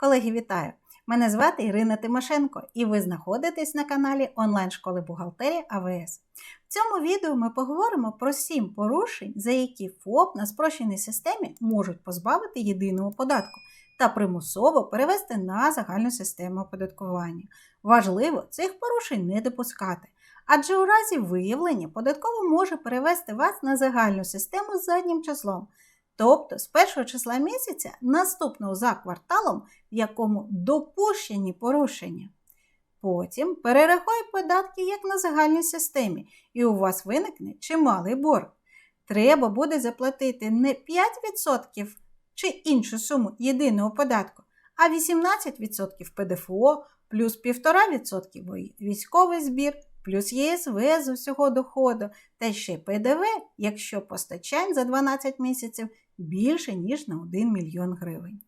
Колеги, вітаю! Мене звати Ірина Тимошенко, і ви знаходитесь на каналі онлайн-школи бухгалтерії АВС. В цьому відео ми поговоримо про 7 порушень, за які ФОП на спрощеній системі можуть позбавити єдиного податку та примусово перевести на загальну систему оподаткування. Важливо цих порушень не допускати. Адже у разі виявлення податково може перевести вас на загальну систему з заднім числом, тобто з першого числа місяця наступного за кварталом, в якому допущені порушення. Потім перерахує податки як на загальній системі, і у вас виникне чималий борг. Треба буде заплатити не 5% чи іншу суму єдиного податку, а 18% ПДФО плюс 1,5% військовий збір плюс ЄСВ з усього доходу, та ще ПДВ, якщо постачань за 12 місяців більше, ніж на 1 мільйон гривень.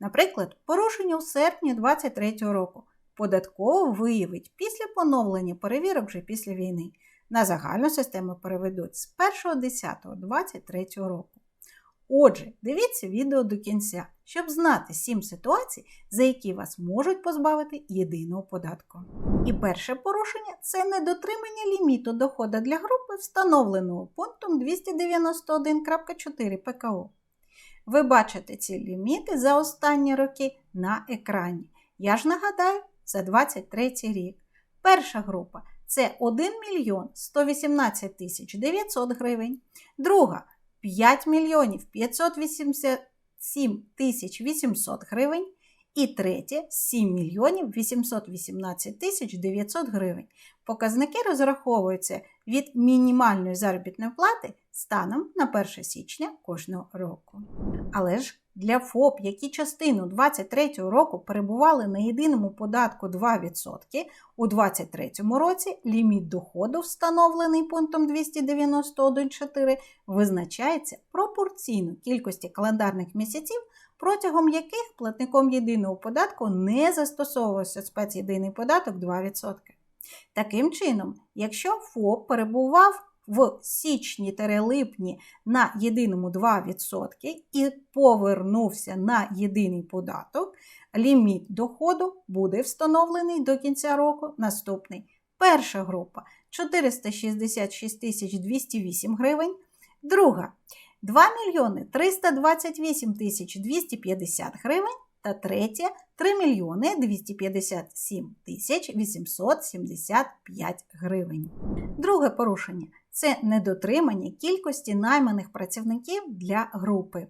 Наприклад, порушення у серпні 2023 року податково виявить після поновлення перевірок вже після війни. На загальну систему переведуть з 1.10.2023 року. Отже, дивіться відео до кінця, щоб знати сім ситуацій, за які вас можуть позбавити єдиного податку. І перше порушення це недотримання ліміту доходу для групи, встановленого пунктом 291.4 ПКО. Ви бачите ці ліміти за останні роки на екрані. Я ж нагадаю, це 23 рік. Перша група це 1 мільйон 118 тисяч 900 гривень. Друга 5 мільйонів 580 7800 гривень. І третє 7 мільйонів 818 тисяч 900 гривень. Показники розраховуються від мінімальної заробітної плати станом на 1 січня кожного року. Але ж для ФОП, які частину 2023 року перебували на єдиному податку 2%, у 2023 році ліміт доходу, встановлений пунктом 291.4, визначається пропорційно кількості календарних місяців, протягом яких платником єдиного податку не застосовувався спецєдиний податок 2%. Таким чином, якщо ФОП перебував в січні-липні на єдиному 2% і повернувся на єдиний податок, ліміт доходу буде встановлений до кінця року наступний. Перша група 466 208 гривень, друга 2 мільйони 328 тисяч 250 гривень та третя 3 мільйони 257 тисяч 875 гривень. Друге порушення це недотримання кількості найманих працівників для групи.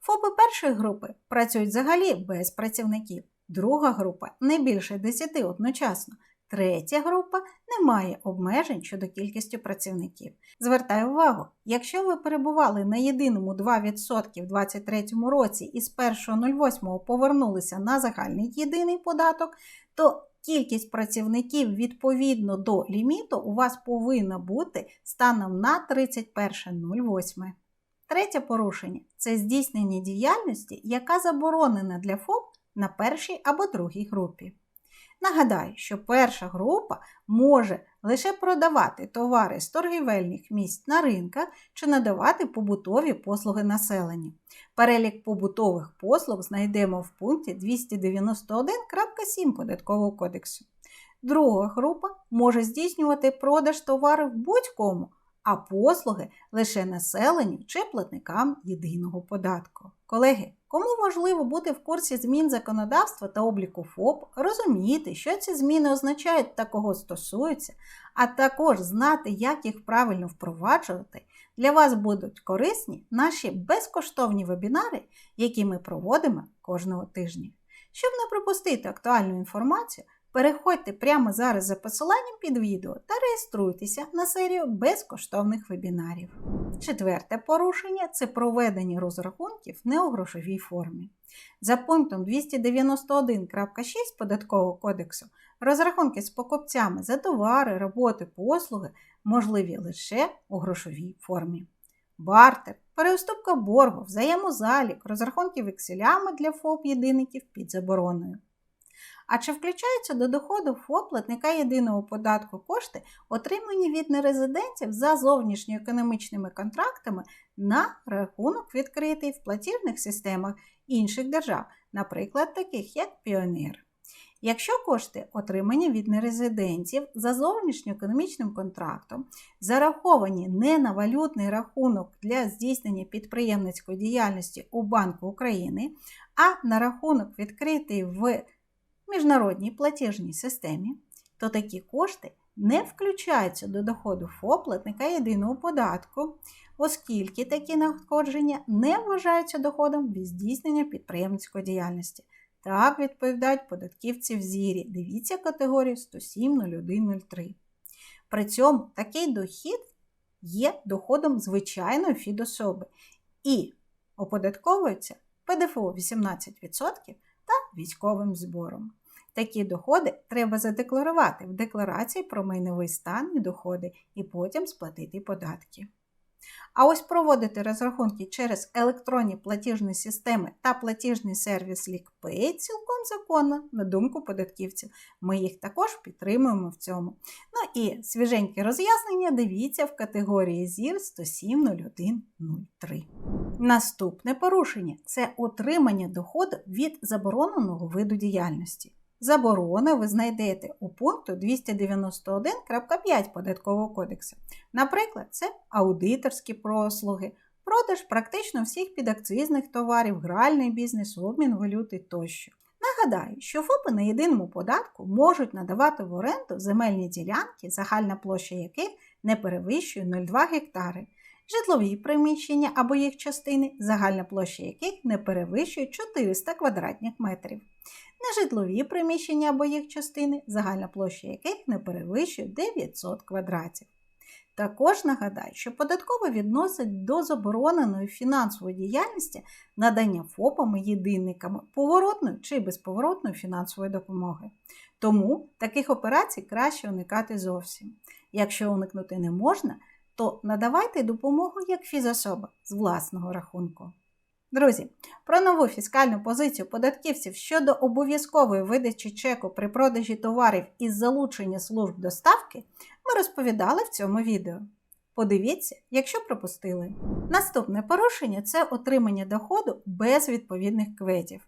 ФОПи першої групи працюють взагалі без працівників, друга група не більше 10 одночасно. Третя група не має обмежень щодо кількості працівників. Звертаю увагу, якщо ви перебували на єдиному 2% в 2023 році і з 1.08 повернулися на загальний єдиний податок, то кількість працівників відповідно до ліміту у вас повинна бути станом на 31.08. Третє порушення це здійснення діяльності, яка заборонена для ФОП на першій або другій групі. Нагадаю, що перша група може лише продавати товари з торгівельних місць на ринках чи надавати побутові послуги населенню. Перелік побутових послуг знайдемо в пункті 291.7 Податкового кодексу. Друга група може здійснювати продаж товарів будь-кому, а послуги лише населенню чи платникам єдиного податку. Колеги, кому важливо бути в курсі змін законодавства та обліку ФОП, розуміти, що ці зміни означають та кого стосуються, а також знати, як їх правильно впроваджувати, для вас будуть корисні наші безкоштовні вебінари, які ми проводимо кожного тижня. Щоб не пропустити актуальну інформацію, Переходьте прямо зараз за посиланням під відео та реєструйтеся на серію безкоштовних вебінарів. Четверте порушення це проведення розрахунків не у грошовій формі. За пунктом 291.6 Податкового кодексу розрахунки з покупцями за товари, роботи, послуги можливі лише у грошовій формі. Бартер, переуступка боргу, взаємозалік, розрахунки векселями для ФОП-єдиників під забороною. А чи включаються до доходу ФОП платника єдиного податку кошти, отримані від нерезидентів за зовнішньоекономічними контрактами на рахунок відкритий в платіжних системах інших держав, наприклад, таких як Піонер. Якщо кошти, отримані від нерезидентів за зовнішньоекономічним контрактом, зараховані не на валютний рахунок для здійснення підприємницької діяльності у Банку України, а на рахунок відкритий в міжнародній платіжній системі, то такі кошти не включаються до доходу ФОП єдиного податку, оскільки такі надходження не вважаються доходом від здійснення підприємницької діяльності. Так відповідають податківці в зірі. Дивіться категорію 107.01.03. При цьому такий дохід є доходом звичайної фідособи і оподатковується ПДФО 18% та військовим збором. Такі доходи треба задекларувати в декларації про майновий стан і доходи і потім сплатити податки. А ось проводити розрахунки через електронні платіжні системи та платіжний сервіс LickPay цілком законно, на думку податківців. Ми їх також підтримуємо в цьому. Ну і свіженьке роз'яснення дивіться в категорії ЗІР 107.01.03. Наступне порушення це отримання доходу від забороненого виду діяльності. Заборони ви знайдете у пункту 291.5 Податкового кодексу. Наприклад, це аудиторські послуги, продаж практично всіх підакцизних товарів, гральний бізнес, обмін валюти тощо. Нагадаю, що ФОПи на єдиному податку можуть надавати в оренду земельні ділянки, загальна площа яких не перевищує 0,2 гектари, житлові приміщення або їх частини, загальна площа яких не перевищує 400 квадратних метрів нежитлові приміщення або їх частини, загальна площа яких не перевищує 900 квадратів. Також нагадаю, що податково відносить до забороненої фінансової діяльності надання ФОПами єдинниками поворотної чи безповоротної фінансової допомоги. Тому таких операцій краще уникати зовсім. Якщо уникнути не можна, то надавайте допомогу як фізособа з власного рахунку. Друзі, про нову фіскальну позицію податківців щодо обов'язкової видачі чеку при продажі товарів із залучення служб доставки ми розповідали в цьому відео. Подивіться, якщо пропустили. Наступне порушення це отримання доходу без відповідних кведів.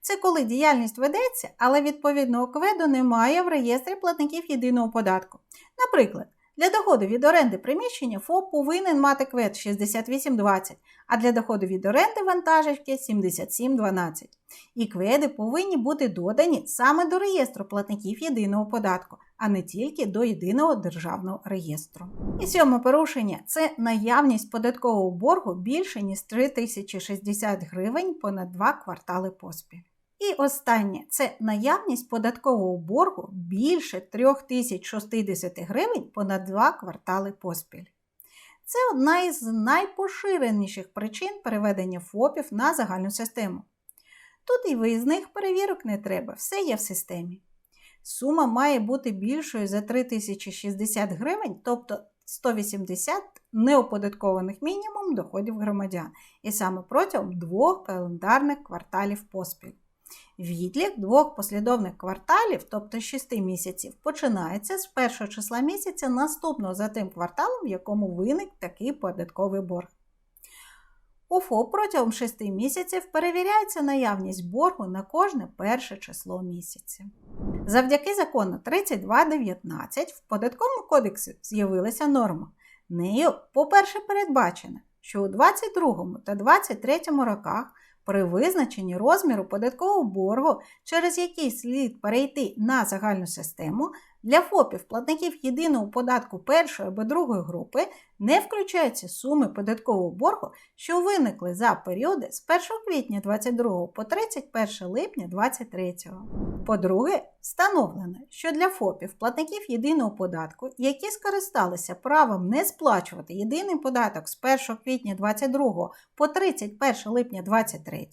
Це коли діяльність ведеться, але відповідного кведу немає в реєстрі платників єдиного податку. Наприклад, для доходу від оренди приміщення ФОП повинен мати квет 6820, а для доходу від оренди вантажівки 7712. І кведи повинні бути додані саме до реєстру платників єдиного податку, а не тільки до єдиного державного реєстру. І сьоме порушення це наявність податкового боргу більше ніж 3060 гривень понад два квартали поспіль. І останнє це наявність податкового боргу більше 3060 гривень понад два квартали поспіль. Це одна із найпоширеніших причин переведення ФОПів на загальну систему. Тут і виїзних перевірок не треба, все є в системі. Сума має бути більшою за 3060 гривень, тобто 180 неоподаткованих мінімум доходів громадян, і саме протягом двох календарних кварталів поспіль. Відлік двох послідовних кварталів, тобто 6 місяців, починається з першого числа місяця наступного за тим кварталом, в якому виник такий податковий борг. У ФОП протягом 6 місяців перевіряється наявність боргу на кожне перше число місяця. Завдяки закону 3219 в податковому кодексі з'явилася норма. Нею, по-перше, передбачено, що у 22 та 23 роках при визначенні розміру податкового боргу, через який слід перейти на загальну систему, для ФОПів платників єдиного податку першої або другої групи не включаються суми податкового боргу, що виникли за періоди з 1 квітня 2022 по 31 липня 2023. По-друге, встановлено, що для ФОПів платників єдиного податку, які скористалися правом не сплачувати єдиний податок з 1 квітня 2022 по 31 липня 2023,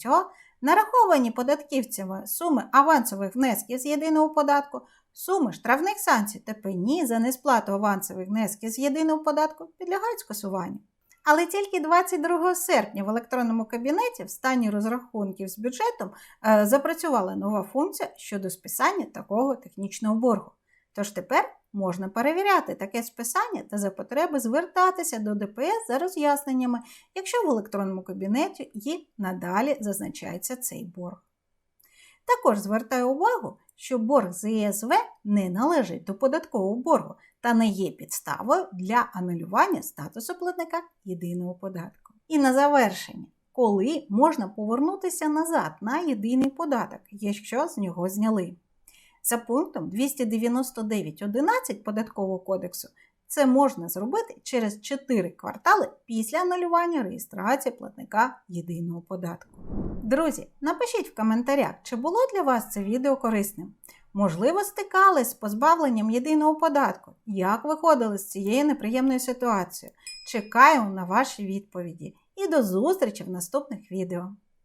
нараховані податківцями суми авансових внесків з єдиного податку Суми штрафних санкцій та пені за несплату авансових внесків з єдиного податку підлягають скасуванню. Але тільки 22 серпня в електронному кабінеті в стані розрахунків з бюджетом е, запрацювала нова функція щодо списання такого технічного боргу. Тож тепер можна перевіряти таке списання та за потреби звертатися до ДПС за роз'ясненнями, якщо в електронному кабінеті і надалі зазначається цей борг. Також звертаю увагу, що борг з ЄСВ не належить до податкового боргу та не є підставою для анулювання статусу платника єдиного податку. І на завершення, коли можна повернутися назад на єдиний податок, якщо з нього зняли. За пунктом 299.11 податкового кодексу це можна зробити через 4 квартали після анулювання реєстрації платника єдиного податку. Друзі, напишіть в коментарях, чи було для вас це відео корисним. Можливо, стикались з позбавленням єдиного податку. Як виходили з цієї неприємної ситуації? Чекаю на ваші відповіді і до зустрічі в наступних відео.